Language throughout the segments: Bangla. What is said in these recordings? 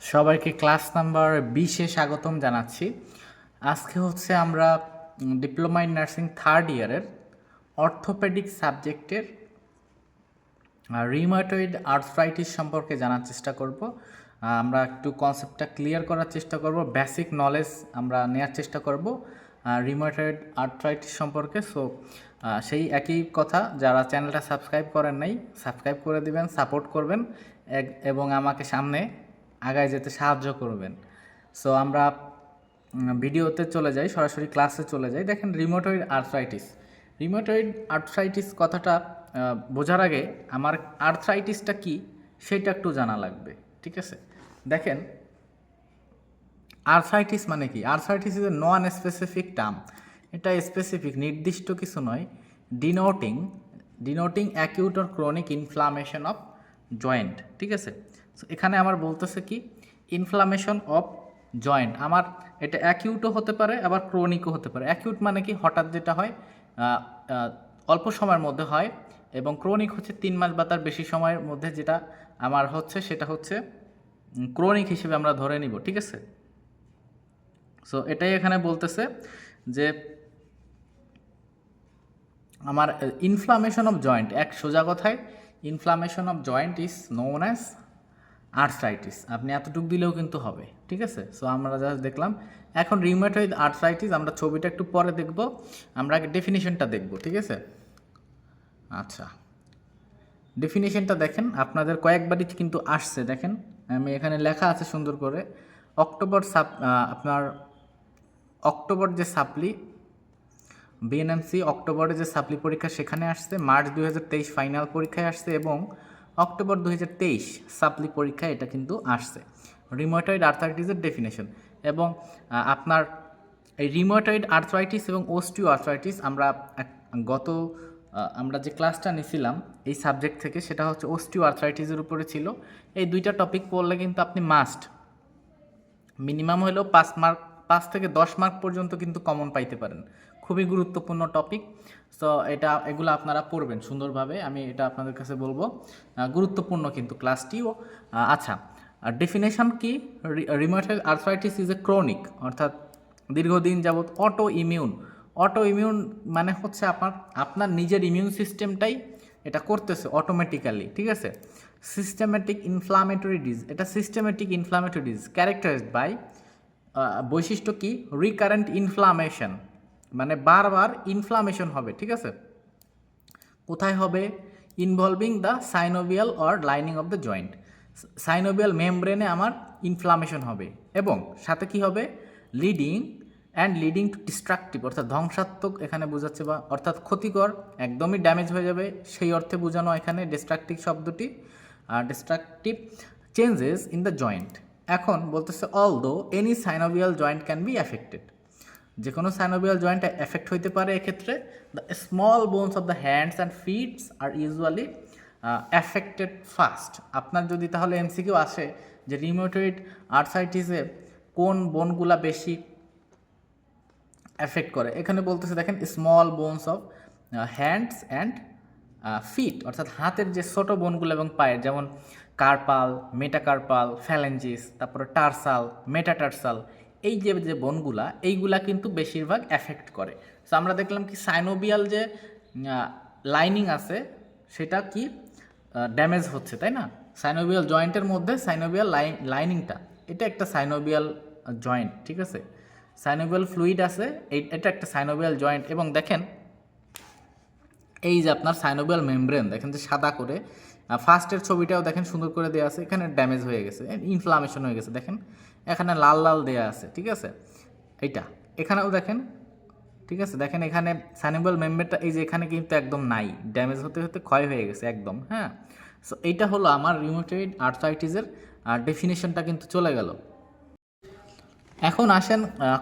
সবাইকে ক্লাস নাম্বার বিশে স্বাগতম জানাচ্ছি। আজকে হচ্ছে আমরা ডিপ্লোমা ইন নার্সিং থার্ড ইয়ারের অর্থোপেডিক সাবজেক্টের রিমাটয়েড আর্থরাইটিস সম্পর্কে জানার চেষ্টা করব। আমরা একটু কনসেপ্টটা ক্লিয়ার করার চেষ্টা করব বেসিক নলেজ আমরা নেওয়ার চেষ্টা করব রিমাটয়েড আর্থরাইটিস সম্পর্কে। সো সেই একই কথা, যারা চ্যানেলটা সাবস্ক্রাইব করেন নাই সাবস্ক্রাইব করে দিবেন সাপোর্ট করবেন এবং আমাকে সামনে আগায় যেতে সাহায্য করবেন। সো আমরা ভিডিওতে চলে যাই, সরাসরি ক্লাসে চলে যাই। দেখেন রিমোটয়েড আর্থরাইটিস রিমোটয়েড আর্থরাইটিস কথাটা বোঝার আগে আমার আর্থরাইটিসটা কি, সেটা একটু জানা লাগবে, ঠিক আছে? দেখেন আর্থরাইটিস মানে কি? Arthritis is a non specific term এটা স্পেসিফিক নির্দিষ্ট কিছু নয়। Denoting denoting acute or chronic inflammation of joint ঠিক আছে? এখানে আমার বলতেছে কি ইনফ্লামেশন অফ জয়েন্ট আমার এটা অ্যাকিউটও হতে পারে, আবার ক্রনিকও হতে পারে। অ্যাকিউট মানে কি, হঠাৎ যেটা হয় অল্প সময়ের মধ্যে হয় এবং ক্রনিক হচ্ছে তিন মাস বা তার বেশি সময়ের মধ্যে যেটা আমার হচ্ছে, সেটা হচ্ছে ক্রনিক হিসেবে আমরা ধরে নিব, ঠিক আছে? সো এটাই এখানে বলতেছে যে আমার ইনফ্লামেশন অফ জয়েন্ট এক সোজা কথায় inflammation of joint is known as arthritis আপনি এতটুকু দিলেও কিন্তু হবে, ঠিক আছে? সো আমরা জাস্ট দেখলাম। এখন রিউমেটয়েড আর্থরাইটিস আমরা ছবিটা একটু পরে দেখব। আমরা আগে ডেফিনিশনটা দেখব, ঠিক আছে? আচ্ছা। ডেফিনেশনটা দেখেন, আপনাদের কয়েকবারই কিন্তু আসছে, দেখেন? আমি এখানে লেখা আছে সুন্দর করে, অক্টোবর সাপ আপনার অক্টোবর যে সাপ্লি বিএনএমসি অক্টোবরে যে সাপ্লি পরীক্ষা সেখানে আসছে, মার্চ দু হাজার তেইশ ফাইনাল পরীক্ষায় আসছে এবং অক্টোবর দুই সাপ্লি পরীক্ষায় এটা কিন্তু আসছে। রিমোটয়েড আর্থরাইটিসের ডেফিনেশন এবং আপনার এই রিমোটয়েড আর্থরাইটিস এবং ওস্টিও আর্থরাইটিস আমরা গত আমরা যে ক্লাসটা নিয়েছিলাম এই সাবজেক্ট থেকে সেটা হচ্ছে ওস্টিও আর্থরাইটিসের উপরে ছিল। এই দুইটা টপিক পড়লে কিন্তু আপনি মাস্ট মিনিমাম হলেও পাঁচ মার্ক পাঁচ থেকে দশ মার্ক পর্যন্ত কিন্তু কমন পাইতে পারেন। খুবই গুরুত্বপূর্ণ টপিক সো এটা, এগুলো আপনারা পড়বেন সুন্দরভাবে, আমি এটা আপনাদের কাছে বলব। গুরুত্বপূর্ণ কিন্তু ক্লাসটিও আচ্ছা আর ডেফিনেশন কি? Rheumatoid arthritis is a chronic অর্থাৎ দীর্ঘদিন যাবত অটো ইমিউন অটো ইমিউন মানে হচ্ছে আপনার আপনার নিজের ইমিউন সিস্টেমটাই এটা করতেছে অটোমেটিক্যালি ঠিক আছে? সিস্টেমেটিক ইনফ্লামেটরি ডিজ এটা systematic inflammatory disease characterized by বৈশিষ্ট্য কি? রিকারেন্ট ইনফ্লামেশন মানে বারবার ইনফ্লামেশন হবে, ঠিক আছে? কোথায় হবে? Involving the synovial or lining of the joint synovial মেমব্রেনে আমার ইনফ্লামেশন হবে এবং সাথে কি হবে? Leading and leading to destructive অর্থাৎ ধ্বংসাত্মক এখানে বোঝাচ্ছে বা অর্থাৎ ক্ষতিকর, একদমই ড্যামেজ হয়ে যাবে। সেই অর্থে বোঝানো এখানে ডিস্ট্রাকটিভ শব্দটি আর destructive changes in the joint এখন বলতেছে although any synovial joint can be affected যে কোনো সাইনোভিয়াল জয়েন্ট এফেক্ট হইতে পারে এক্ষেত্রে the small bones of the hands and feets are usually affected first আপনার যদি তাহলে এমসিকিউ আসে, যে রিমোটয়েড আর্থাইটিসে কোন বোনগুলা বেশি এফেক্ট করে? এখানে বলতেছে, দেখেন small bones of hands and feet অর্থাৎ হাতের যে ছোট বোনগুলো এবং পায়ের, যেমন কার্পাল মেটাকার্পাল ফ্যালেঞ্জিস তারপরে টার্সাল মেটাটার্সাল এই যে যে বনগুলা, এইগুলা কিন্তু বেশিরভাগ এফেক্ট করে। সো আমরা দেখলাম কি সাইনোবিয়াল যে লাইনিং আছে, সেটা কি ড্যামেজ হচ্ছে, তাই না? সাইনোবিয়াল জয়েন্টের মধ্যে সাইনোবিয়াল লাইন লাইনিংটা এটা একটা সাইনোবিয়াল জয়েন্ট ঠিক আছে? সাইনোবিয়াল ফ্লুইড আছে এটা একটা সাইনোবিয়াল জয়েন্ট এবং দেখেন, এই যে আপনার সাইনোবিয়াল মেমব্রেন দেখেন যে সাদা করে ফার্স্টের ছবিটাও দেখেন সুন্দর করে দেওয়া আছে, এখানে ড্যামেজ হয়ে গেছে ইনফ্লামেশন হয়ে গেছে, দেখেন। এখানে লাল লাল দেওয়া আছে, ঠিক আছে? এইটা, এখানেও দেখেন, ঠিক আছে? দেখেন এখানে সাইনোবিয়াল মেম্বারটা, এই যে এখানে কিন্তু একদম নাই ড্যামেজ হতে হতে ক্ষয় হয়ে গেছে একদম হ্যাঁ? সো এইটা হলো আমার রিমোটেড আর্থরাইটিসের ডেফিনেশনটা কিন্তু চলে গেল। এখন আসেন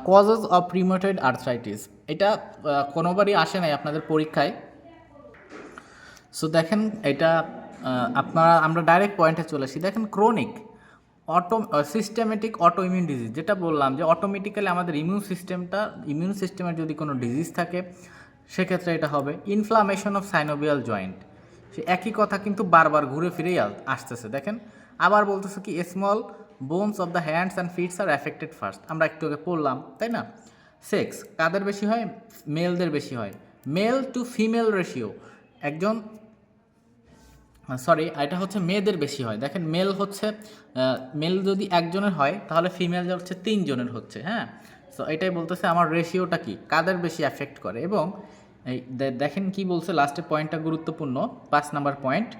কজেস অফ রিমোটেড আর্থরাইটিস এটা কোনোবারই আসে নাই আপনাদের পরীক্ষায়। সো দেখেন এটা আপনারা, আমরা ডাইরেক্ট পয়েন্টে চলে আসি। দেখেন chronic auto systematic autoimmune disease যেটা বললাম যে অটোমেটিক্যালি আমাদের ইমিউন সিস্টেমটা ইমিউন সিস্টেমের যদি কোনো ডিজিজ থাকে, সেক্ষেত্রে এটা হবে ইনফ্লামেশন অফ সাইনোভিয়াল জয়েন্ট সে একই কথা কিন্তু বারবার ঘুরে ফিরেই আসতেছে। দেখেন, আবার বলতেছে কি small bones of the hands and feets are affected first আমরা একটু আগে পড়লাম, তাই না? সেক্স কাদের বেশি হয়? মেলদের বেশি হয়। মেল টু ফিমেল রেশিও একজন সরি এটা হচ্ছে মেয়েদের বেশি হয়। দেখেন মেল হচ্ছে মেল যদি একজনের হয়, তাহলে ফিমেল হচ্ছে তিনজনের হচ্ছে হ্যাঁ? সো এটাই বলতেছে আমার রেশিওটা কি, কাদের বেশি অ্যাফেক্ট করে? এবং এই দেখেন কি বলছে লাস্টে পয়েন্টটা গুরুত্বপূর্ণ, পাঁচ number point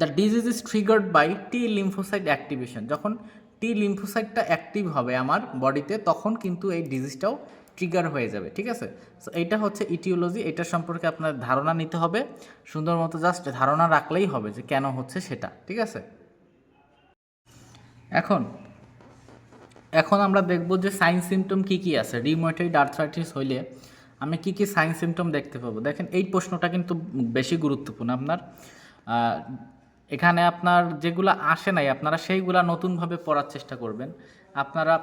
the disease is triggered by T lymphocyte activation যখন টি লিম্ফোসাইটটা অ্যাক্টিভ হবে আমার বডিতে তখন কিন্তু এই ডিজিজটাও ট্রিগার হয়ে যাবে, ঠিক আছে? সো এইটা হচ্ছে ইটিওলজি এটা সম্পর্কে আপনার ধারণা নিতে হবে। সুন্দর মতো জাস্ট ধারণা রাখলেই হবে যে কেন হচ্ছে সেটা, ঠিক আছে? এখন এখন আমরা দেখব যে সাইন সিমটম কি কি আছে। রিমোটেড আর্থ্রাইটিস হইলে আমি কি কি সাইন সিমটম দেখতে পাবো? দেখেন, এই প্রশ্নটা কিন্তু বেশি গুরুত্বপূর্ণ আপনার। এখানে আপনার যেগুলো আসে নাই, আপনারা সেইগুলা নতুনভাবে পড়ার চেষ্টা করবেন। আপনারা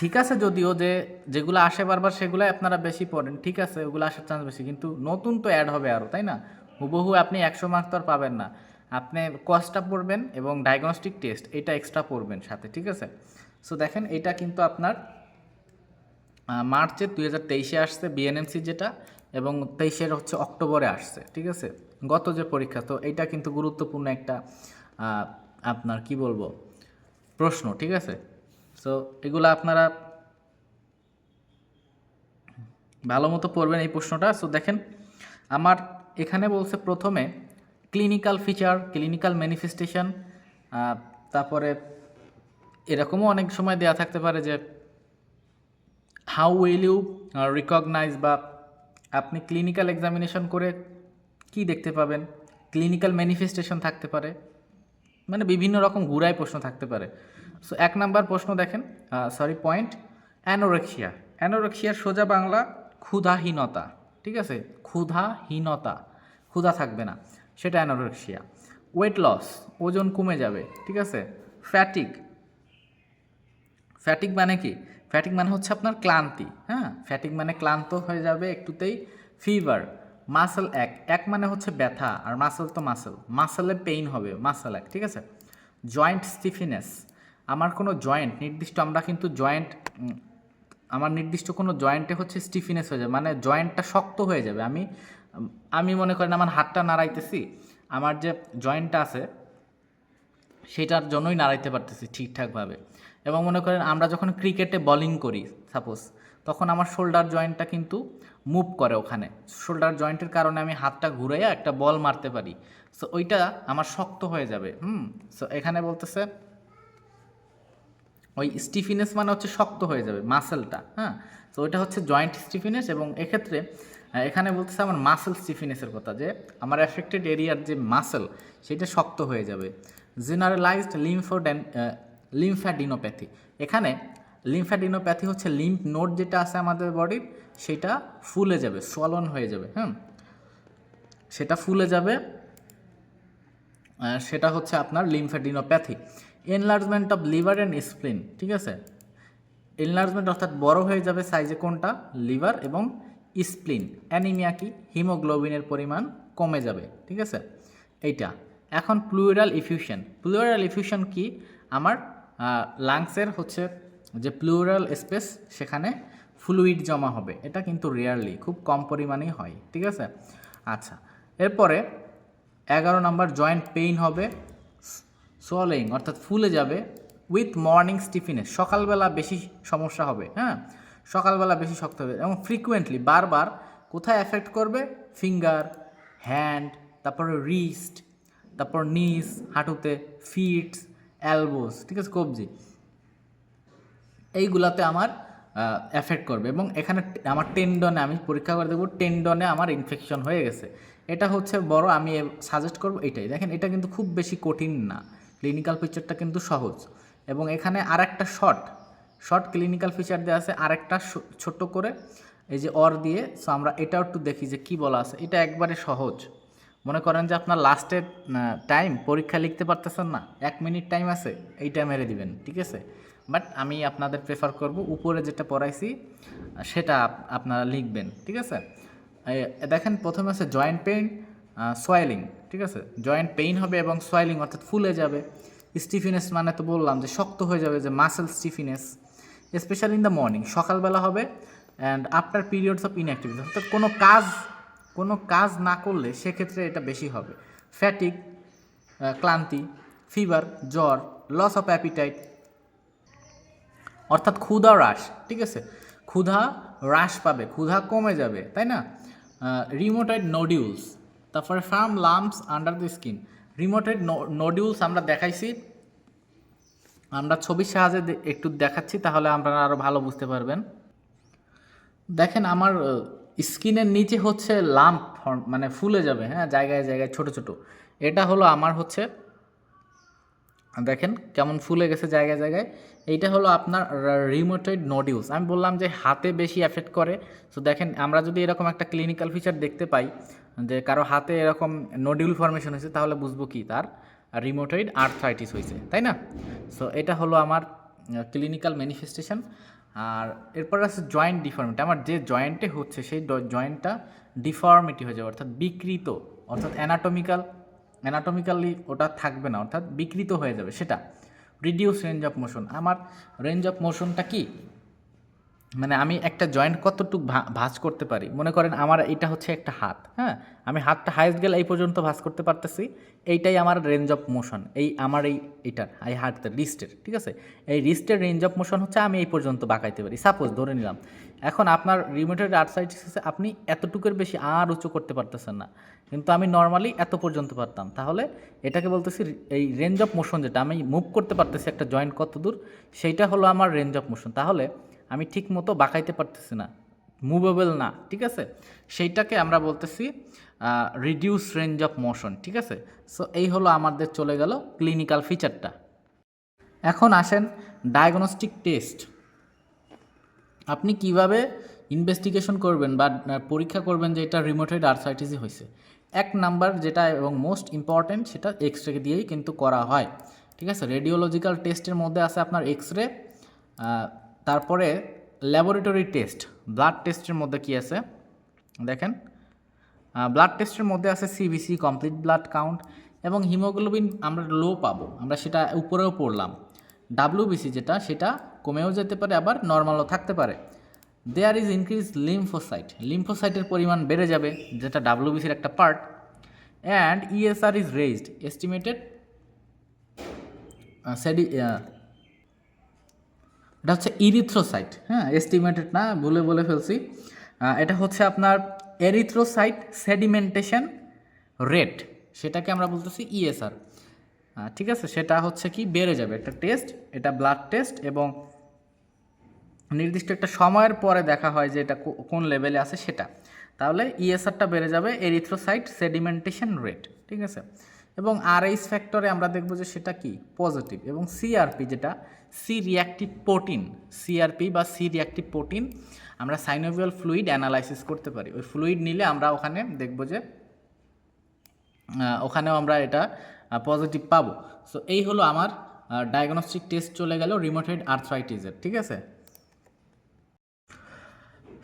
ঠিক আছে যদিও যে যেগুলো আসে বারবার সেগুলাই আপনারা বেশি পড়েন, ঠিক আছে, ওগুলো আসার চান্স বেশি। কিন্তু নতুন তো অ্যাড হবে আরও তাই না? হুবহু আপনি একশো মার্ক তো আর পাবেন না। আপনি কস্টটা পড়বেন এবং ডায়াগনস্টিক টেস্ট এটা এক্সট্রা পড়বেন সাথে, ঠিক আছে? সো দেখেন, এটা কিন্তু আপনার মার্চে দুই হাজার তেইশে আসছে বিএনএমসি যেটা এবং তেইশের হচ্ছে অক্টোবরে আসছে, ঠিক আছে? গত যে পরীক্ষা, তো এইটা কিন্তু গুরুত্বপূর্ণ একটা আপনার কি বলব, প্রশ্ন, ঠিক আছে? সো এগুলো আপনারা ভালো মতো পড়বেন এই প্রশ্নটা। সো দেখেন, আমার এখানে বলছে প্রথমে ক্লিনিক্যাল ফিচার ক্লিনিক্যাল ম্যানিফেস্টেশন তারপরে এরকমও অনেক সময় দেয়া থাকতে পারে যে হাউ উইল ইউ রিকগনাইজ বা আপনি ক্লিনিক্যাল এক্সামিনেশন করে কি দেখতে পাবেন? ক্লিনিক্যাল ম্যানিফেস্টেশন থাকতে পারে। মানে বিভিন্ন রকম ঘুরাই প্রশ্ন থাকতে পারে। সো এক নাম্বার প্রশ্ন দেখেন সরি পয়েন্ট অ্যানোরেক্সিয়া অ্যানোরেক্সিয়ার সোজা বাংলা, ক্ষুধাহীনতা, ঠিক আছে? ক্ষুধাহীনতা, ক্ষুধা থাকবে না, সেটা অ্যানোরেক্সিয়া ওয়েট লস ওজন কমে যাবে, ঠিক আছে? ফ্যাটিক ফ্যাটিক মানে কি? ফ্যাটিক মানে হচ্ছে আপনার ক্লান্তি হ্যাঁ? ফ্যাটিক মানে ক্লান্ত হয়ে যাবে, একটুতেই ফিভার মাসেল এক। এক মানে হচ্ছে ব্যথা, আর মাসেল তো মাসেল মাসেলে পেইন হবে মাসেল এক, ঠিক আছে? জয়েন্ট স্টিফিনেস আমার কোনো জয়েন্ট নির্দিষ্ট, আমরা কিন্তু জয়েন্ট আমার নির্দিষ্ট কোনো জয়েন্টে হচ্ছে স্টিফিনেস হয়ে যাবে মানে জয়েন্টটা শক্ত হয়ে যাবে। আমি আমি মনে করেন আমার হাতটা নাড়াইতেছি, আমার যে জয়েন্টটা আছে, সেটার জন্যই নাড়াইতে পারতেছি ঠিকঠাকভাবে। এবং মনে করেন আমরা যখন ক্রিকেটে বোলিং করি সাপোজ তখন আমার শোল্ডার জয়েন্টটা কিন্তু মুভ করে ওখানে। শোল্ডার জয়েন্টের কারণে আমি হাতটা ঘুরাইয়া একটা বল মারতে পারি। সো ওইটা আমার শক্ত হয়ে যাবে, হুম? সো এখানে বলতেছে ওই স্টিফিনেস মানে হচ্ছে শক্ত হয়ে যাবে মাসেলটা হ্যাঁ? তো ওইটা হচ্ছে জয়েন্ট স্টিফিনেস এবং এক্ষেত্রে এখানে বলতেছে আমার মাসেল স্টিফিনেসের কথা যে, আমার অ্যাফেক্টেড এরিয়ার যে মাসেল সেটা শক্ত হয়ে যাবে। জেনারেলাইজড লিম্ফোডেন লিম্ফ্যাডিনোপ্যাথি এখানে লিম্ফ্যাডিনোপ্যাথি হচ্ছে লিম্ফ নোড যেটা আছে আমাদের বডির সেটা ফুলে যাবে সলন হয়ে যাবে হ্যাঁ সেটা ফুলে যাবে সেটা হচ্ছে আপনার lymphadenopathy enlargement of liver and spleen ঠিক আছে? এনলার্জমেন্ট অর্থাৎ বড় হয়ে যাবে সাইজে কোনটা? লিভার এবং স্প্লিন অ্যানিমিয়া কি? হিমোগ্লোবিনের পরিমাণ কমে যাবে, ঠিক আছে? এইটা। এখন প্লুরাল ইফিউশন প্লুরাল ইফিউশন কি? আমার লাংসের হচ্ছে যে প্লুরাল স্পেস সেখানে ফ্লুইড জমা হবে। এটা কিন্তু রেয়ারলি খুব কম পরিমাণেই হয়, ঠিক আছে? আচ্ছা এরপরে এগারো নম্বর জয়েন্ট পেইন হবে সোয়ালিং অর্থাৎ ফুলে যাবে উইথ মর্নিং স্টিফিনেস সকালবেলা বেশি সমস্যা হবে হ্যাঁ? সকালবেলা বেশি শক্ত হবে, এবং ফ্রিকুয়েন্টলি বারবার, কোথায় এফেক্ট করবে? ফিঙ্গার হ্যান্ড তারপরে রিস্ট তারপর নিস হাঁটুতে ফিটস অ্যালবোস ঠিক আছে, কবজি। এইগুলাতে আমার এফেক্ট করবে, এবং এখানে আমার টেন্ডনে আমি পরীক্ষা করে দেবো টেন্ডনে আমার ইনফেকশন হয়ে গেছে। এটা হচ্ছে বড়, আমি সাজেস্ট করব এটাই। দেখেন, এটা কিন্তু খুব বেশি কঠিন না। ক্লিনিক্যাল ফিচারটা কিন্তু সহজ। এবং এখানে আরেকটা শর্ট শর্ট ক্লিনিক্যাল ফিচার দেওয়া আছে আরেকটা ছো- ছোট্ট করে, এই যে অর দিয়ে সো আমরা এটাও একটু দেখি যে কি বলা আছে। এটা একবারে সহজ। মনে করেন যে আপনার লাস্টের টাইম পরীক্ষা লিখতে পারতেছেন না, এক মিনিট টাইম আছে এইটা মেরে দিবেন, ঠিক আছে? বাট আমি আপনাদের প্রেফার করব উপরে যেটা পড়াইছি, সেটা আপনারা লিখবেন, ঠিক আছে? দেখেন প্রথমে আছে জয়েন্ট পেইন সোয়েলিং ঠিক আছে? জয়েন্ট পেইন হবে এবং সোয়েলিং অর্থাৎ ফুলে যাবে। স্টিফিনেস মানে তো বললাম যে শক্ত হয়ে যাবে যে muscle stiffness specially in the morning সকালবেলা হবে and after periods of inactivity অর্থাৎ কোনো কাজ কোনো কাজ না করলে সেক্ষেত্রে এটা বেশি হবে। ফ্যাটিক ক্লান্তি ফিভার জ্বর লস অফ অ্যাপিটাইট অর্থাৎ ক্ষুধা হ্রাস, ঠিক আছে? ক্ষুধা হ্রাস পাবে, ক্ষুধা কমে যাবে, তাই না? রিমোটাইড নোডিউলস তারপরে firm lumps under the skin rheumatoid nodules আমরা দেখাইছি। আমরা ছবির সাহায্যে একটু দেখাচ্ছি, তাহলে আপনারা আরও ভালো বুঝতে পারবেন। দেখেন আমার স্কিনের নিচে হচ্ছে লাম্প মানে ফুলে যাবে হ্যাঁ জায়গায় জায়গায়, ছোট ছোট। এটা হলো আমার হচ্ছে, দেখেন কেমন ফুলে গেছে জায়গায় জায়গায়। এইটা হলো আপনার রিমোটেড নোডিউলস আমি বললাম যে হাতে বেশি এফেক্ট করে। সো দেখেন, আমরা যদি এরকম একটা ক্লিনিক্যাল ফিচার দেখতে পাই, যে কারও হাতে এরকম নোডিউল ফর্মেশন হয়েছে, তাহলে বুঝব কি তার রিমোটেড আর্থ্রাইটিস হয়েছে, তাই না? সো এটা হলো আমার ক্লিনিক্যাল ম্যানিফেস্টেশন আর এরপর আছে জয়েন্ট ডিফর্মিটি আমার যে জয়েন্টে হচ্ছে, সেই জয়েন্টটা ডিফর্মিটি হয়ে যাবে, অর্থাৎ বিকৃত, অর্থাৎ অ্যানাটমিক্যাল অ্যানাটমিক্যালি ওটা থাকবে না, অর্থাৎ বিকৃত হয়ে যাবে, সেটা। রিডিউস রেঞ্জ অফ মোশন আমার রেঞ্জ অফ মোশনটা কি? মানে আমি একটা জয়েন্ট কতটুকু ভাঁজ করতে পারি? মনে করেন আমার এটা হচ্ছে একটা হাত হ্যাঁ? আমি হাতটা হাইস্ট গেলে এই পর্যন্ত ভাঁজ করতে পারতেছি। এইটাই আমার রেঞ্জ অফ মোশন এই আমার এই, এটার, এই হাতের রিস্টের ঠিক আছে? এই রিস্টের রেঞ্জ অফ মোশন হচ্ছে আমি এই পর্যন্ত বাঁকাইতে পারি। সাপোজ ধরে নিলাম এখন আপনার রিমোটেড আর্থসাইটিস আপনি এতটুকুর বেশি আর উঁচু করতে পারতেছেন না। কিন্তু আমি নর্মালি এত পর্যন্ত পারতাম। তাহলে এটাকে বলতেছি এই রেঞ্জ অফ মোশন যেটা, আমি মুভ করতে পারতেছি একটা জয়েন্ট কত দূর সেইটা হলো আমার রেঞ্জ অফ মোশন তাহলে আমি ঠিক মতো বাঁকাইতে পারতেছি না। মুভেবল না, ঠিক আছে? সেইটাকে আমরা বলতেছি রিডিউস রেঞ্জ অফ মোশন ঠিক আছে? সো এই হলো আমাদের চলে গেল ক্লিনিক্যাল ফিচারটা এখন আসেন ডায়াগনস্টিক টেস্ট আপনি কীভাবে ইনভেস্টিগেশন করবেন বা পরীক্ষা করবেন যে এটা রিমোটেড আর্থ্রাইটিসই হয়েছে? এক নাম্বার যেটা এবং মোস্ট ইম্পর্ট্যান্ট সেটা এক্স রে দিয়েই কিন্তু করা হয়। ঠিক আছে? রেডিওলজিক্যাল টেস্টের মধ্যে আছে আপনার এক্স রে তারপরে ল্যাবরেটরি টেস্ট ব্লাড টেস্টের মধ্যে কি আছে? দেখেন ব্লাড টেস্টের মধ্যে আছে সিবিসি কমপ্লিট ব্লাড কাউন্ট এবং হিমোগ্লোবিন আমরা লো পাবো। আমরা সেটা উপরেও পড়লাম। ডাব্লিউবিসি যেটা, সেটা কমেও যেতে পারে, আবার নর্মালও থাকতে পারে। দেয়ার ইজ ইনক্রিজ লিম্ফোসাইট লিম্ফোসাইটের পরিমাণ বেড়ে যাবে, যেটা ডাব্লিউবিসির একটা part and ESR is raised estimated সেডি এটা হচ্ছে ইরিথ্রোসাইট হ্যাঁ এস্টিমেটেড না, ভুলে বলে ফেলছি। এটা হচ্ছে আপনার এরিথ্রোসাইট সেডিমেন্টেশন রেট সেটাকে আমরা বলতেছি ইএসআর ঠিক আছে, সেটা হচ্ছে কি, বেড়ে যাবে। একটা টেস্ট এটা ব্লাড টেস্ট এবং নির্দিষ্ট একটা সময়ের পরে দেখা হয় যে এটা কোন লেভেলে আছে সেটা। তাহলে ইএসআরটা বেড়ে যাবে এরিথ্রোসাইট সেডিমেন্টেশন রেট ঠিক আছে? এবং আরএইচ ফ্যাক্টরে আমরা দেখব যে সেটা কি? পজিটিভ এবং সিআরপি যেটা সি রিয়াক্টিভ প্রোটিন সিআরপি বা সি রিয়াক্টিভ প্রোটিন আমরা সাইনোভিয়াল ফ্লুইড অ্যানালাইসিস করতে পারি। ওই ফ্লুইড নিলে আমরা ওখানে দেখব যে ওখানেও আমরা এটা পজিটিভ পাবো। সো এই হলো আমার ডায়াগনস্টিক টেস্ট চলে গেল রিমোটেড আর্থ্রাইটিসের ঠিক আছে?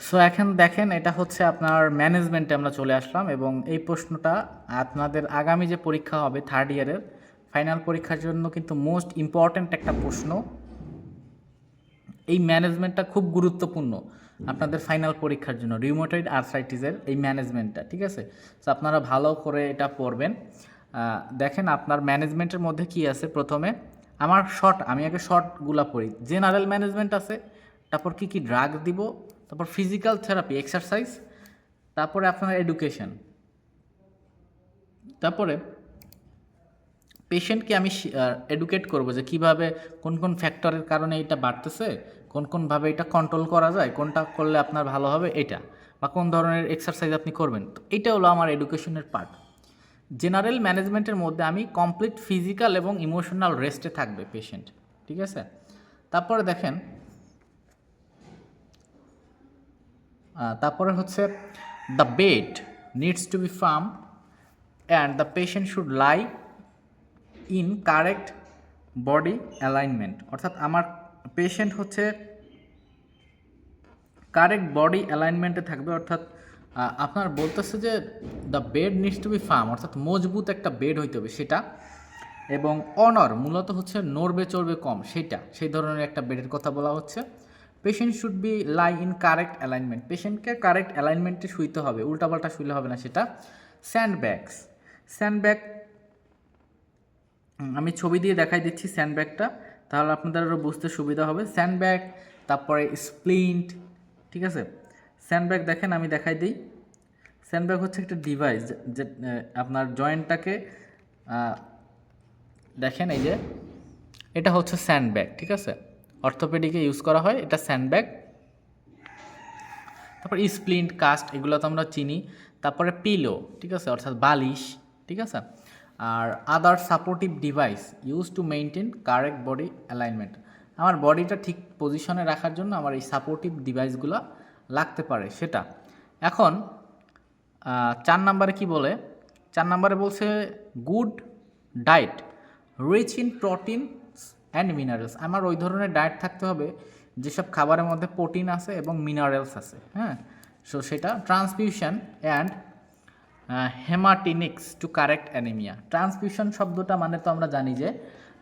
সো এখন দেখেন এটা হচ্ছে আপনার ম্যানেজমেন্টে আমরা চলে আসলাম এবং এই প্রশ্নটা আপনাদের আগামী যে পরীক্ষা হবে থার্ড ইয়ারের ফাইনাল পরীক্ষার জন্য কিন্তু মোস্ট ইম্পর্ট্যান্ট একটা প্রশ্ন। এই ম্যানেজমেন্টটা খুব গুরুত্বপূর্ণ আপনাদের ফাইনাল পরীক্ষার জন্য রিমোটেড আর্থ্রাইটিসের এই ম্যানেজমেন্টটা ঠিক আছে? তো আপনারা ভালো করে এটা পড়বেন। দেখেন আপনার ম্যানেজমেন্টের মধ্যে কি আছে? প্রথমে, আমার শর্ট আমি আগে শর্টগুলা পড়ি। জেনারেল ম্যানেজমেন্ট আছে, তারপর কি কি ড্রাগ দিব তারপর ফিজিক্যাল থেরাপি এক্সারসাইজ তারপরে আপনার এডুকেশন তারপরে পেশেন্টকে আমি এডুকেট করব যে কীভাবে কোন কোন ফ্যাক্টরের কারণে এটা বাড়তেছে, কোন কোনভাবে এটা কন্ট্রোল করা যায়, কোনটা করলে আপনার ভালো হবে, এটা বা কোন ধরনের এক্সারসাইজ আপনি করবেন। তো এটা হলো আমার এডুকেশনের পার্ট জেনারেল ম্যানেজমেন্টের মধ্যে আমি কমপ্লিট ফিজিক্যাল এবং ইমোশনাল রেস্টে থাকবে পেশেন্ট ঠিক আছে? তারপরে দেখেন তারপরে হচ্ছে the bed needs to be firm and the patient should lie in correct body alignment অর্থাৎ আমার পেশেন্ট হচ্ছে কারেক্ট বডি অ্যালাইনমেন্টে থাকবে। অর্থাৎ আপনার বলতেছে যে the bed needs to be firm অর্থাৎ মজবুত একটা বেড হইতে হবে সেটা। এবং অনর মূলত হচ্ছে নড়বে চড়বে কম, সেটা। সেই ধরনের একটা বেডের কথা বলা হচ্ছে। Patient should be lie in correct alignment পেশেন্টকে কারেক্ট অ্যালাইনমেন্টে শুইতে হবে, উল্টাপাল্টা শুইলে হবে না সেটা। স্যান্ড ব্যাগস স্যান্ড ব্যাগ আমি ছবি দিয়ে দেখাই দিচ্ছি স্যান্ডব্যাগটা তাহলে আপনাদের আরও বুঝতে সুবিধা হবে। স্যান্ডব্যাগ তারপরে স্প্লিন্ট ঠিক আছে? স্যান্ডব্যাগ দেখেন, আমি দেখাই দিই। স্যান্ডব্যাগ হচ্ছে একটা ডিভাইস যে আপনার জয়েন্টটাকে দেখেন এই যে, এটা হচ্ছে স্যান্ডব্যাগ ঠিক আছে? অর্থোপেডিকে ইউজ করা হয়, এটা স্যান্ডব্যাগ তারপর স্প্লিন্ট কাস্ট এগুলো তো আমরা চিনি। তারপরে পিলো ঠিক আছে? অর্থাৎ বালিশ, ঠিক আছে? আর other supportive device use to maintain correct body alignment আমার বডিটা ঠিক পজিশনে রাখার জন্য আমার এই সাপোর্টিভ ডিভাইসগুলো লাগতে পারে, সেটা। এখন চার নাম্বারে কি বলে? চার নাম্বারে বলছে good diet rich in protein and minerals আমার ওই ধরনের ডায়েট থাকতে হবে, যেসব খাবারের মধ্যে প্রোটিন আছে এবং মিনারেলস আছে হ্যাঁ? সো সেটা transfusion and haematinics to correct anaemia transfusion শব্দটা মানে তো আমরা জানি যে,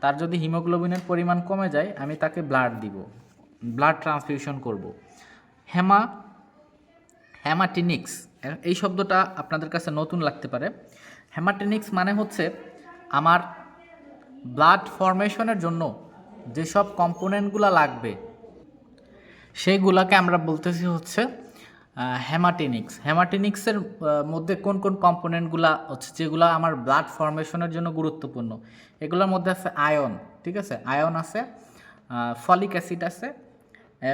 তার যদি হিমোগ্লোবিনের পরিমাণ কমে যায়, আমি তাকে ব্লাড দিব ব্লাড ট্রান্সফিউশন করব। হেমা হ্যামাটিনিক্স এই শব্দটা আপনাদের কাছে নতুন লাগতে পারে। হ্যামাটিনিক্স মানে হচ্ছে, আমার ব্লাড ফর্মেশনের জন্য যেসব কম্পোনেন্টগুলো লাগবে সেইগুলাকে আমরা বলতেছি হচ্ছে হ্যামাটিনিক্স হ্যামাটিনিক্সের মধ্যে কোন কোন কম্পোনেন্টগুলা হচ্ছে, যেগুলো আমার ব্লাড ফর্মেশনের জন্য গুরুত্বপূর্ণ, এগুলোর মধ্যে আছে আয়ন, ঠিক আছে? আয়ন আছে ফলিক অ্যাসিড আছে,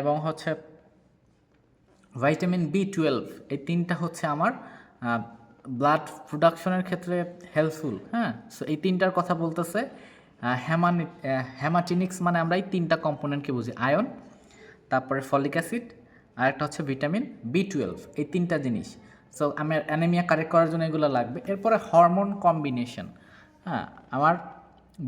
এবং হচ্ছে ভাইটামিন বি টুয়েলভ। এই তিনটা হচ্ছে আমার ব্লাড প্রোডাকশনের ক্ষেত্রে হেল্পফুল হ্যাঁ? সো এই তিনটার কথা বলতেছে হ্যামানি হ্যামাটিনিক্স মানে আমরা এই তিনটা কম্পোনেন্টকে বুঝি আয়ন তারপরে ফলিক অ্যাসিড আর একটা হচ্ছে ভিটামিন বি টুয়েলভ এই তিনটা জিনিস। সো আমার অ্যানিমিয়া কারেক্ট করার জন্য এগুলো লাগবে। এরপরে হরমোন কম্বিনেশন হ্যাঁ আমার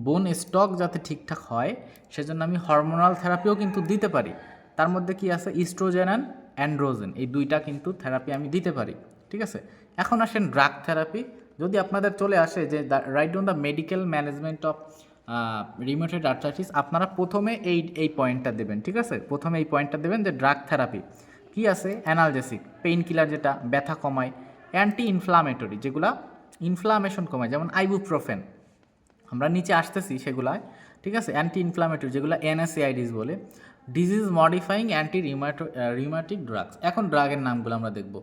বোন স্টক যাতে ঠিকঠাক হয়, সেজন্য আমি হরমোনাল থেরাপিও কিন্তু দিতে পারি। তার মধ্যে কি আছে? ইস্ট্রোজেন অ্যান্ড অ্যান্ড্রোজেন এই দুইটা কিন্তু থেরাপি আমি দিতে পারি, ঠিক আছে? এখন আসেন ড্রাগ থেরাপি যদি আপনাদের চলে আসে যে right on the medical management of rheumatoid arthritis আপনারা প্রথমে এই এই পয়েন্টটা দেবেন, ঠিক আছে? প্রথমে এই পয়েন্টটা দেবেন যে ড্রাগ থেরাপি কি আছে? অ্যানালজেসিক পেইন কিলার যেটা, ব্যথা কমায় অ্যান্টি ইনফ্লামেটরি যেগুলা ইনফ্লামেশন কমায়, যেমন আইবুপ্রোফেন আমরা নিচে আসতেছি সেগুলায়, ঠিক আছে? অ্যান্টি ইনফ্লামেটরি যেগুলো এনএসএআইডিস বলে। ডিজিজ মডিফাইং অ্যান্টি রিমাটো রিমাটিক ড্রাগস এখন ড্রাগের নামগুলো আমরা দেখব।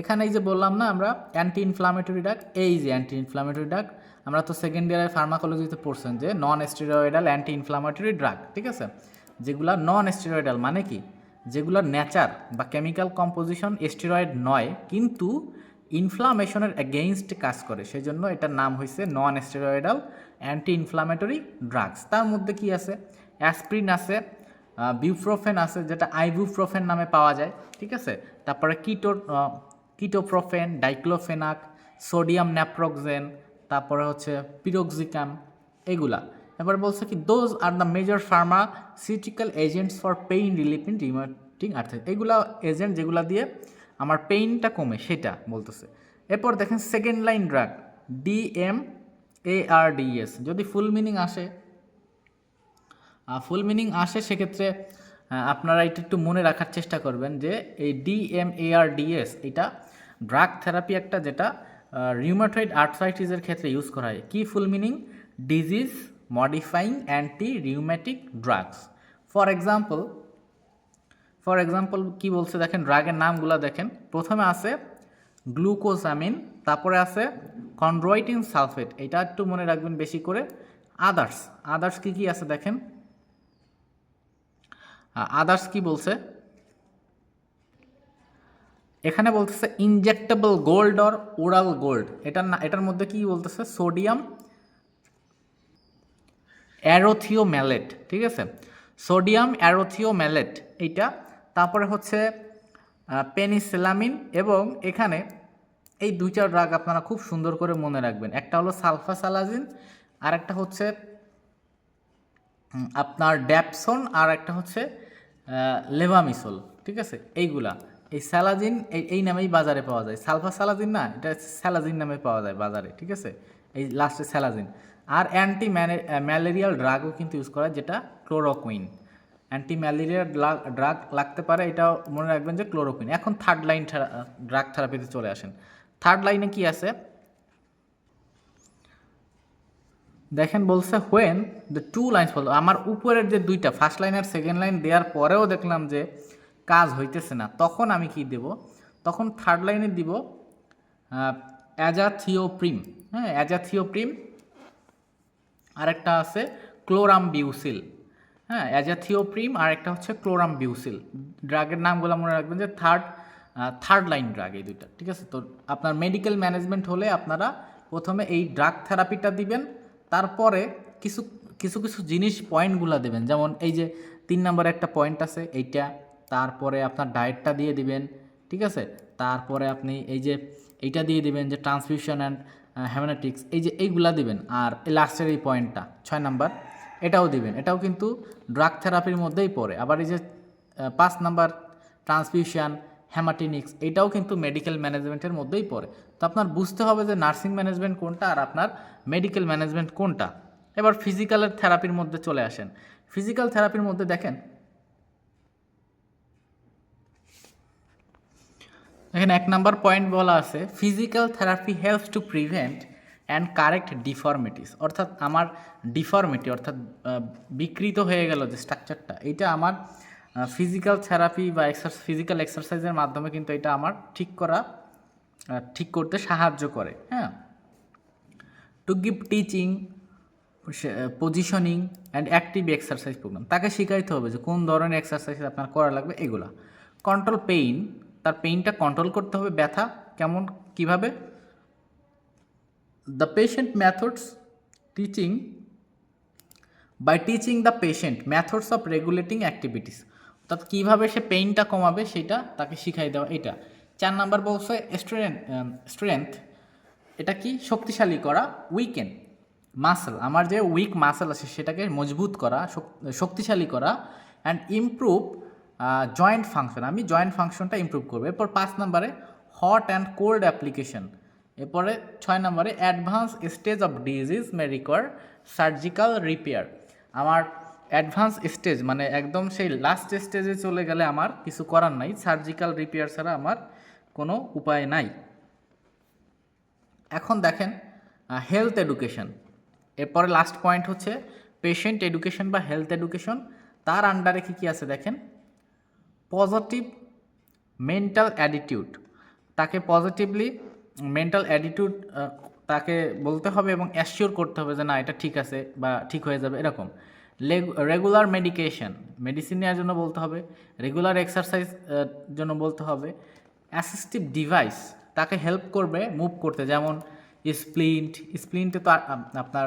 এখানে এই যে বললাম না আমরা অ্যান্টি ইনফ্লামেটরি ড্রাগ এই যে অ্যান্টি ইনফ্লামেটরি ড্রাগ আমরা তো সেকেন্ড ইয়ারের ফার্মাকোলজিতে পড়ছেন যে non steroidal anti inflammatory drug ঠিক আছে? যেগুলা নন স্টেরয়েডাল মানে কি? যেগুলোর নেচার বা কেমিক্যাল কম্পোজিশন স্টেরয়েড নয়, কিন্তু ইনফ্লামেশনের এগেইনস্ট কাজ করে। সেই জন্য এটার নাম হয়েছে non steroidal anti inflammatory drugs তার মধ্যে কি আছে? অ্যাসপ্রিন আছে বিউপ্রোফেন আছে, যেটা আইবুপ্রোফেন নামে পাওয়া যায়, ঠিক আছে? তারপরে কিটো কিটোপ্রোফেন ডাইক্লোফেনাক সোডিয়াম ন্যাপ্রোক্সেন তারপরে হচ্ছে পিরোক্সিকাম এগুলা। এবার বলছে কি those are the major pharmaceutical agents for pain relief in rheumatoid arthritis এগুলা এজেন্ট যেগুলা দিয়ে আমার পেইনটা কমে, সেটা বলতেছে। এরপর দেখেন second line drug D M A R Ds যদি ফুল মিনিং আসে ফুল মিনিং আসে, সেক্ষেত্রে আপনারা এটা একটু মনে রাখার চেষ্টা করবেন যে এই ডি এম এ আর ডিএমএআরডিএস এটা ড্রাগ থেরাপি একটা যেটা রিউমাটয়েড আর্থ্রাইটিসের ক্ষেত্রে ইউজ করা হয়। কি full meaning disease modifying anti rheumatic drugs for example for example কি বলছে দেখেন? ড্রাগের নামগুলো দেখেন। প্রথমে আছে গ্লুকোজামিন তারপরে আছে কন্ড্রোইটিন সালফেট এটা একটু মনে রাখবেন বেশি করে। আদার্স আদার্স কি কি আছে দেখেন? আদার্স কি বলছে? এখানে বলতেছে injectable gold or oral gold এটার না এটার মধ্যে কি বলতেছে? সোডিয়াম অ্যারোথিওম্যালেট ঠিক আছে? সোডিয়াম অ্যারোথিওম্যালেট এইটা। তারপরে হচ্ছে পেনিসিলামিন এবং এখানে এই দুইটা ড্রাগ আপনারা খুব সুন্দর করে মনে রাখবেন। একটা হলো সালফাসালাজিন আর একটা হচ্ছে আপনার ড্যাপসন আর একটা হচ্ছে লেভামিসল ঠিক আছে? এইগুলা। এই স্যালাজিন, এই নামেই বাজারে পাওয়া যায়। সালফা স্যালাজিন না, এটা স্যালাজিন নামে পাওয়া যায় বাজারে, ঠিক আছে? এই লাস্টে স্যালাজিন। আর অ্যান্টি ম্যালেরিয়াল ড্রাগও কিন্তু ইউজ করা যেটা ক্লোরোকুইন অ্যান্টি ম্যালেরিয়াল ড্রাগ লাগতে পারে, এটাও মনে রাখবেন যে ক্লোরোকুইন এখন থার্ড লাইন ড্রাগ থেরাপিতে চলে আসেন। থার্ড লাইনে কি আছে? দেখেন বলছে when the two lines follow আমার উপরের যে দুইটা ফার্স্ট লাইন আর সেকেন্ড লাইন দেওয়ার পরেও দেখলাম যে কাজ হইতেছে না। তখন আমি কি দেব? তখন থার্ড লাইনে দিব অ্যাজাথিওপ্রিম হ্যাঁ অ্যাজাথিওপ্রিম আরেকটা আছে ক্লোরাম বিউসিল হ্যাঁ অ্যাজাথিওপ্রিম আর একটা হচ্ছে ক্লোরাম বিউসিল ড্রাগের নামগুলো মনে রাখবেন যে থার্ড থার্ড লাইন ড্রাগ এই দুইটা, ঠিক আছে? তো আপনার মেডিকেল ম্যানেজমেন্ট হলে আপনারা প্রথমে এই ড্রাগ থেরাপিটা দিবেন, তারপরে কিছু কিছু কিছু জিনিস পয়েন্টগুলো দেবেন। যেমন এই যে তিন নম্বরে একটা পয়েন্ট আছে, এইটা তারপরে আপনার ডায়েটটা দিয়ে দিবেন, ঠিক আছে? তারপরে আপনি এই যে এইটা দিয়ে দিবেন যে ট্রান্সফিউশন অ্যান্ড হ্যামানেটিক্স এই যে এইগুলা দিবেন। আর লাস্টের এই পয়েন্টটা ছয় নাম্বার, এটাও দিবেন। এটাও কিন্তু ড্রাগ থেরাপির মধ্যেই পড়ে। আবার এই যে পাঁচ নাম্বার ট্রান্সফিউশন হ্যামাটিনিক্স এটাও কিন্তু মেডিকেল ম্যানেজমেন্টের মধ্যেই পড়ে। তো আপনার বুঝতে হবে যে নার্সিং ম্যানেজমেন্ট কোনটা আর আপনার মেডিকেল ম্যানেজমেন্ট কোনটা। এবার ফিজিক্যালের থেরাপির মধ্যে চলে আসেন। ফিজিক্যাল থেরাপির মধ্যে দেখেন এখানে এক নাম্বার পয়েন্ট বলা আছে physical therapy helps to prevent and correct deformities অর্থাৎ আমার ডিফর্মিটি অর্থাৎ বিকৃত হয়ে গেল যে স্ট্রাকচারটা এটা আমার ফিজিক্যাল থেরাপি বা এক্সার ফিজিক্যাল এক্সারসাইজের মাধ্যমে কিন্তু এটা আমার ঠিক করা ঠিক করতে সাহায্য করে হ্যাঁ? To give teaching positioning and active exercise programme তাকে শিখাইতে হবে যে কোন ধরনের এক্সারসাইজ আপনার করা লাগবে, এগুলা। কন্ট্রোল পেইন তার পেইনটা কন্ট্রোল করতে হবে ব্যথা কেমন, কীভাবে? The patient methods teaching by teaching the patient methods of regulating activities অর্থাৎ কীভাবে সে পেইনটা কমাবে সেটা তাকে শিখাই দেওয়া, এটা। চার নাম্বার বলছে স্ট্রেন্থ স্ট্রেংথ এটা কি? শক্তিশালী করা উইকেন মাসেল আমার যে উইক মাসেল আছে সেটাকে মজবুত করা শক্তিশালী করা অ্যান্ড ইমপ্রুভ জয়েন্ট ফাংশন আমি জয়েন্ট ফাংশনটা ইমপ্রুভ করব। এরপর পাঁচ নম্বরে হট অ্যান্ড কোল্ড অ্যাপ্লিকেশন এরপরে ছয় নম্বরে advance stage of disease may require surgical repair আমার অ্যাডভান্স স্টেজ মানে একদম সেই লাস্ট স্টেজে চলে গেলে আমার কিছু করার নাই সার্জিক্যাল রিপেয়ার ছাড়া আমার কোনো উপায় নাই। এখন দেখেন হেলথ এডুকেশন এরপরে লাস্ট পয়েন্ট হচ্ছে পেশেন্ট এডুকেশন বা হেলথ এডুকেশন তার আন্ডারে কী কী আছে দেখেন? পজিটিভ মেন্টাল অ্যাটিটিউড তাকে পজিটিভলি মেন্টাল অ্যাটিটিউড তাকে বলতে হবে এবং অ্যাসিওর করতে হবে যে না, এটা ঠিক আছে বা ঠিক হয়ে যাবে, এরকম। রেগুলার মেডিকেশন মেডিসিন নেওয়ার জন্য বলতে হবে রেগুলার এক্সারসাইজ জন্য বলতে হবে। অ্যাসিস্টিভ ডিভাইস তাকে হেল্প করবে মুভ করতে, যেমন স্প্লিন্ট স্প্লিন্টে তো আপনার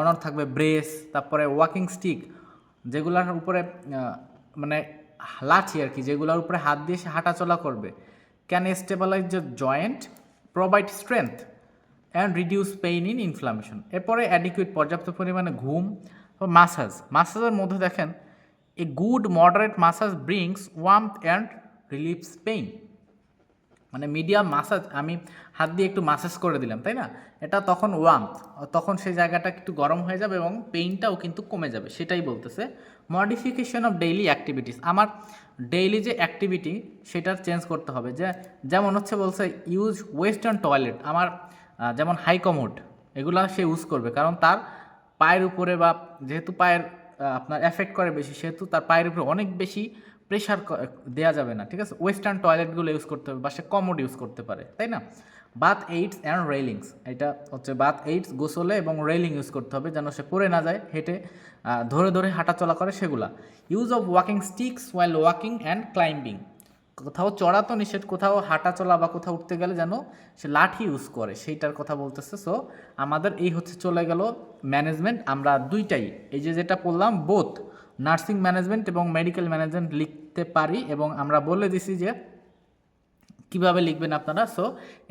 অনর থাকবে ব্রেস তারপরে ওয়াকিং স্টিক যেগুলোর উপরে মানে লাঠি আর কি, যেগুলোর উপরে হাত দিয়ে সে হাঁটাচলা করবে। Can stabilise the joint provide strength and reduce pain in inflammation এরপরে অ্যাডিকুইট পর্যাপ্ত পরিমাণে ঘুম মাসাজ মাসাজের মধ্যে দেখেন a good moderate massage brings warm and reliefs pain মানে মিডিয়াম মাসাজ আমি হাত দিয়ে একটু মাসাজ করে দিলাম, তাই না? এটা তখন ওয়ার্মথ তখন সেই জায়গাটা একটু গরম হয়ে যাবে এবং পেইনটাও কিন্তু কমে যাবে, সেটাই বলতেছে। মডিফিকেশন অফ ডেইলি অ্যাক্টিভিটিস আমার ডেইলি যে অ্যাক্টিভিটি সেটার চেঞ্জ করতে হবে, যে যেমন হচ্ছে বলছে ইউজ ওয়েস্টার্ন টয়লেট আমার যেমন হাই কমোড এগুলো সে ইউজ করবে, কারণ তার পায়ের উপরে বা যেহেতু পায়ের আপনার এফেক্ট করে বেশি। সেহেতু তার পায়ের উপরে অনেক বেশি প্রেশার দেওয়া যাবে না, ঠিক আছে? ওয়েস্টার্ন টয়লেটগুলো ইউজ করতে হবে বা সে কমোড ইউজ করতে পারে, তাই না? বাথ এইডস অ্যান্ড রেলিংস এটা হচ্ছে বাথ এইডস গোসলে এবং রেলিং ইউজ করতে হবে যেন সে পড়ে না যায়, হেঁটে ধরে ধরে হাঁটা চলা করে সেগুলা। Use of walking sticks while walking and climbing কোথাও চড়া তো নিষেধ, কোথাও হাঁটা চলা বা কোথাও উঠতে গেলে যেন সে লাঠি ইউজ করে, সেইটার কথা বলতেছে। সো আমাদের এই হচ্ছে চলে গেল ম্যানেজমেন্ট আমরা দুইটাই, এই যে যেটা বললাম বোথ নার্সিং ম্যানেজমেন্ট এবং মেডিকেল ম্যানেজমেন্ট লিখতে পারি এবং আমরা বলে দিছি যে কীভাবে লিখবেন আপনারা। সো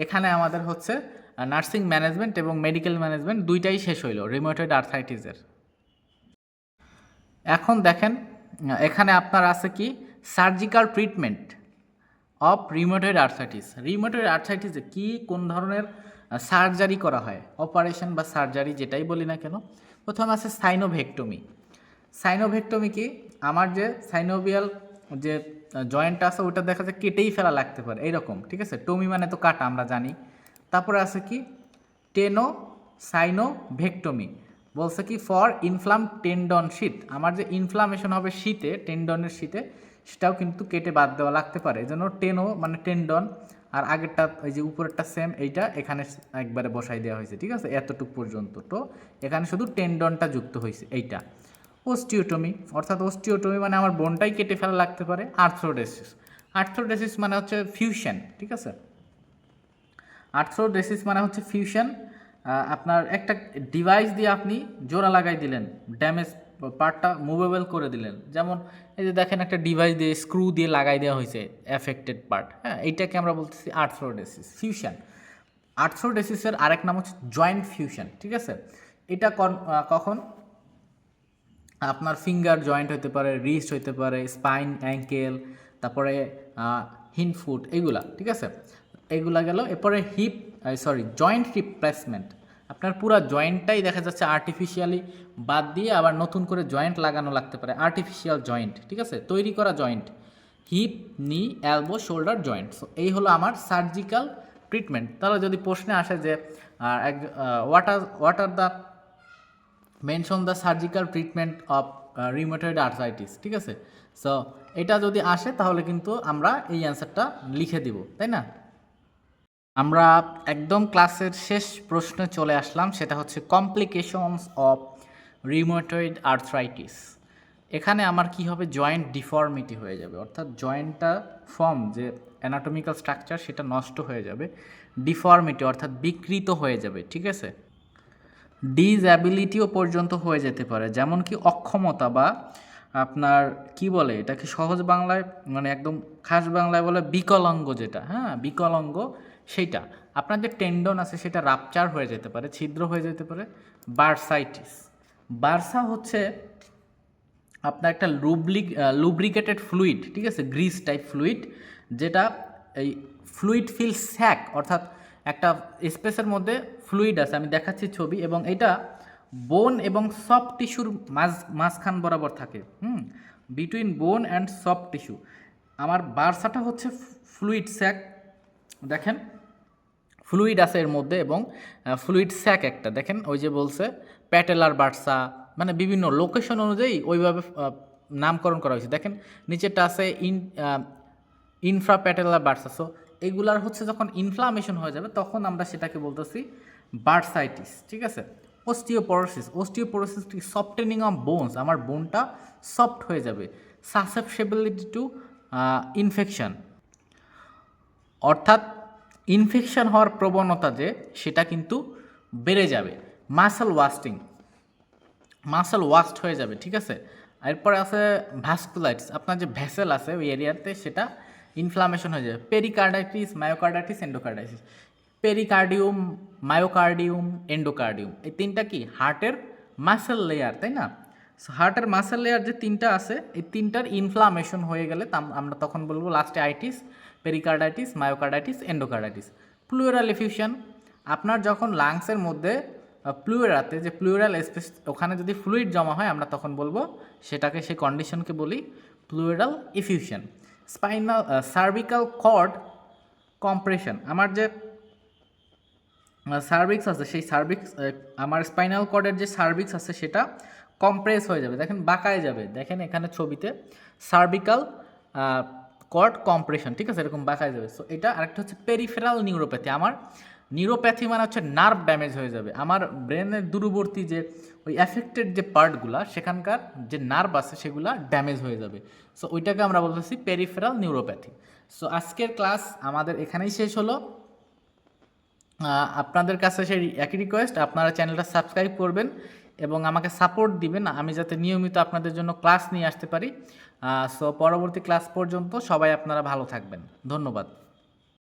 এখানে আমাদের হচ্ছে নার্সিং ম্যানেজমেন্ট এবং মেডিকেল ম্যানেজমেন্ট দুইটাই শেষ হইল রিমোটেড আর্থাইটিসের এখন দেখেন, এখানে আপনার আছে কি surgical treatment of rheumatoid arthritis rheumatoid আর্থাইটিসে কি, কোন ধরনের সার্জারি করা হয়? অপারেশন বা সার্জারি যেটাই বলি না কেন, প্রথম আছে সাইনোভেক্টমি। সাইনোভেক্টমি কি? আমার যে সাইনোভিয়াল যে জয়েন্টটা আছে, ওটা দেখা যায় কেটেই ফেলা লাগতে পারে, এইরকম, ঠিক আছে? টমি মানে তো কাটা, আমরা জানি। তারপরে আছে কি? টেনো সাইনোভেক্টমি বলছে কি, ফর ইনফ্লাম টেন্ডন শীত। আমার যে ইনফ্লামেশন হবে শীতে, টেন্ডনের শীতে সেটাও কিন্তু কেটে বাদ দেওয়া লাগতে পারে। এই জন্য টেনো মানে টেন্ডন আর আগেরটা ওই যে উপরেরটা সেম এইটা এখানে একবারে বসাই দেওয়া হয়েছে, ঠিক আছে? এতটুক পর্যন্ত। তো এখানে শুধু টেন্ডনটা যুক্ত হয়েছে, এইটা। ওস্টিওটমি অর্থাৎ ওস্টিওটমি মানে আমার বোনটাই কেটে ফেলা লাগতে পারে। আর্থ্রোডেসিস আর্থ্রোডেসিস মানে হচ্ছে ফিউশন ঠিক আছে? আর্থ্রোডেসিস মানে হচ্ছে ফিউশন আপনার একটা ডিভাইস দিয়ে আপনি জোড়া লাগাই দিলেন ড্যামেজ পার্টটা মুভেবল করে দিলেন। যেমন এই যে দেখেন একটা ডিভাইস দিয়ে স্ক্রু দিয়ে লাগাই দেওয়া হয়েছে এফেক্টেড পার্ট হ্যাঁ? এইটাকে আমরা বলতেছি আর্থ্রোডেসিস ফিউশন আর্থ্রোডেসিসের আরেক নাম হচ্ছে জয়েন্ট ফিউশন ঠিক আছে? এটা কখন? আপনার ফিঙ্গার জয়েন্ট হতে পারে রিস্ট হতে পারে স্পাইন অ্যাঙ্কেল তারপরে হিন ফুট এগুলা, ঠিক আছে? এগুলা গেল, এরপরে হিপ সরি জয়েন্ট রিপ্লেসমেন্ট আপনার পুরো জয়েন্টটাই দেখা যাচ্ছে আর্টিফিশিয়ালি বাদ দিয়ে আবার নতুন করে জয়েন্ট লাগানো লাগতে পারে আর্টিফিশিয়াল জয়েন্ট ঠিক আছে? তৈরি করা joint hip knee elbow shoulder joint so এই হলো আমার সার্জিক্যাল ট্রিটমেন্ট তাহলে যদি প্রশ্নে আসে যে what are what are the mention the surgical treatment of rheumatoid arthritis ঠিক আছে? সো এটা যদি আসে তাহলে কিন্তু আমরা এই অ্যান্সারটা লিখে দিব, তাই না? আমরা একদম ক্লাসের শেষ প্রশ্নে চলে আসলাম, সেটা হচ্ছে কমপ্লিকেশনস অফ রিমোটয়েড আর্থ্রাইটিস এখানে আমার কি হবে? জয়েন্ট ডিফর্মিটি হয়ে যাবে। অর্থাৎ জয়েন্টটা ফর্ম যে অ্যানাটমিক্যাল স্ট্রাকচার সেটা নষ্ট হয়ে যাবে। ডিফর্মিটি অর্থাৎ বিকৃত হয়ে যাবে, ঠিক আছে? ডিসঅ্যাবিলিটিও পর্যন্ত হয়ে যেতে পারে, যেমন কি অক্ষমতা বা আপনার কি বলে এটাকে সহজ বাংলায় মানে একদম খাস বাংলায় বলে বিকলাঙ্গ যেটা হ্যাঁ? বিকলাঙ্গ সেইটা। আপনার যে টেন্ডন আছে, সেটা রাপচার হয়ে যেতে পারে, ছিদ্র হয়ে যেতে পারে, বার্সাইটিস। বার্সা হচ্ছে আপনার একটা লুব্লিক লুব্রিকেটেড ফ্লুইড, ঠিক আছে? গ্রিস টাইপ ফ্লুইড, যেটা এই ফ্লুইড ফিল স্যাক, অর্থাৎ একটা স্পেসের মধ্যে ফ্লুইড আছে। আমি দেখাচ্ছি ছবি, এবং এটা বোন এবং সফট টিস্যুর মাঝ মাঝখান বরাবর থাকে, হুম? Between bone and soft tissue. আমার বার্সাটা হচ্ছে ফ্লুইড স্যাক। দেখেন ফ্লুইড আছে এর মধ্যে এবং ফ্লুইড স্যাক একটা। দেখেন, ওই যে বলছে প্যাটেলার বার্সা মানে বিভিন্ন লোকেশন অনুযায়ী ওইভাবে নামকরণ করা হয়েছে। দেখেন, নিচেরটা আছে in infra patellar bursa. So এগুলার হচ্ছে যখন ইনফ্লামেশন হয়ে যাবে, তখন আমরা সেটাকে বলতেছি বার্সাইটিস, ঠিক আছে? Osteoporosis osteoporosis softening of bones আমার বোনটা সফট হয়ে যাবে সাসেপসেবিলিটি টু ইনফেকশন অর্থাৎ ইনফেকশন হওয়ার প্রবণতা যে, সেটা কিন্তু বেড়ে যাবে। Muscle wasting. মাসেল ওয়াস্ট হয়ে যাবে, ঠিক আছে? এরপরে আছে ভাস্কুলাইটিস। আপনার যে ভ্যাসেল আছে, ওই এরিয়াতে সেটা ইনফ্লামেশন হয়ে যাবে। Pericarditis myocarditis endocarditis pericardium myocardium endocardium এই তিনটা কি? হার্টের মাসেল লেয়ার তাই না? হার্টের মাসেল লেয়ার যে তিনটা আছে, এই তিনটার ইনফ্লামেশন হয়ে গেলে আমরা তখন বলব লাস্টে itis pericarditis myocarditis endocarditis pleural effusion আপনার যখন লাংসের মধ্যে প্লুয়েরাতে যে প্লুরাল স্পেস ওখানে যদি ফ্লুইড জমা হয়, আমরা তখন বলব, সেটাকে সেই কন্ডিশনকে বলি pleural effusion spinal cervical cord compression আমার যে সার্ভিক্স আছে, সেই সার্ভিক্স আমার স্পাইনাল কর্ডের যে সার্ভিক্স আছে, সেটা কম্প্রেস হয়ে যাবে। দেখেন, বাঁকায় যাবে। দেখেন এখানে ছবিতে সার্ভিক্যাল কর্ড কম্প্রেশন ঠিক আছে? এরকম বাঁকায় যাবে। সো এটা আরেকটা হচ্ছে পেরিফেরাল নিউরোপ্যাথি আমার নিউরোপ্যাথি মানে হচ্ছে নার্ভ ড্যামেজ হয়ে যাবে। আমার ব্রেনের দূরবর্তী যে ওই অ্যাফেক্টেড যে পার্টগুলা সেখানকার যে নার্ভ আছে, সেগুলা ড্যামেজ হয়ে যাবে। সো ওইটাকে আমরা বলতেছি পেরিফেরাল নিউরোপ্যাথি সো আজকের ক্লাস আমাদের এখানেই শেষ হলো। আপনাদের কাছে সেই একই রিকোয়েস্ট আপনারা চ্যানেলটা সাবস্ক্রাইব করবেন। এবং আমাকে সাপোর্ট দিবেন আমি যাতে নিয়মিত আপনাদের জন্য ক্লাস নিয়ে আসতে পারি। সো পরবর্তী ক্লাস পর্যন্ত সবাই আপনারা ভালো থাকবেন। ধন্যবাদ।